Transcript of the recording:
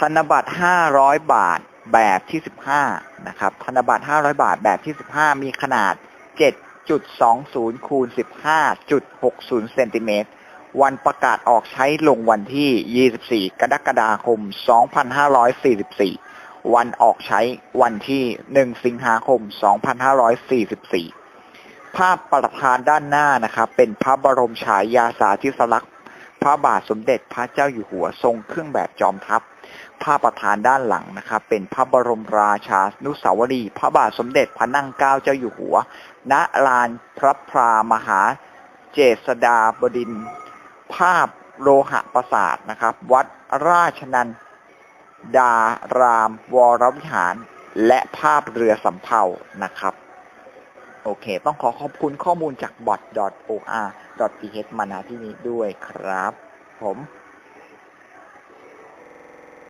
ธนบัตร500บาทแบบที่15นะครับ ธนบัตร500บาทแบบที่15มีขนาด7.20คูณ15.60เซนติเมตรวันประกาศออกใช้ลงวันที่ 24 กรกฎาคม 2544 วันออกใช้วันที่ 1 สิงหาคม 2544 ภาพประธานด้านหน้านะครับ เป็นพระบรมฉายาสาธิสลักษณ์ ระบาทสมเด็จพระเจ้าอยู่หัวทรงเครื่องแบบจอมทัพภาพประธานด้านหลังนะครับ เป็นพระบรมราชานุสาวรีย์พระบาทสมเด็จพระนั่งเกล้าเจ้าอยู่หัว ณลานพระพรามหาเจษฎาบดิน ภาพโลหะประสาทนะครับ วัดราชนันดารามวรวิหาร และภาพเรือสำเภานะครับ โอเค ต้องขอขอบคุณข้อมูลจาก bot.or.th มาณที่นี้ด้วยครับ ผม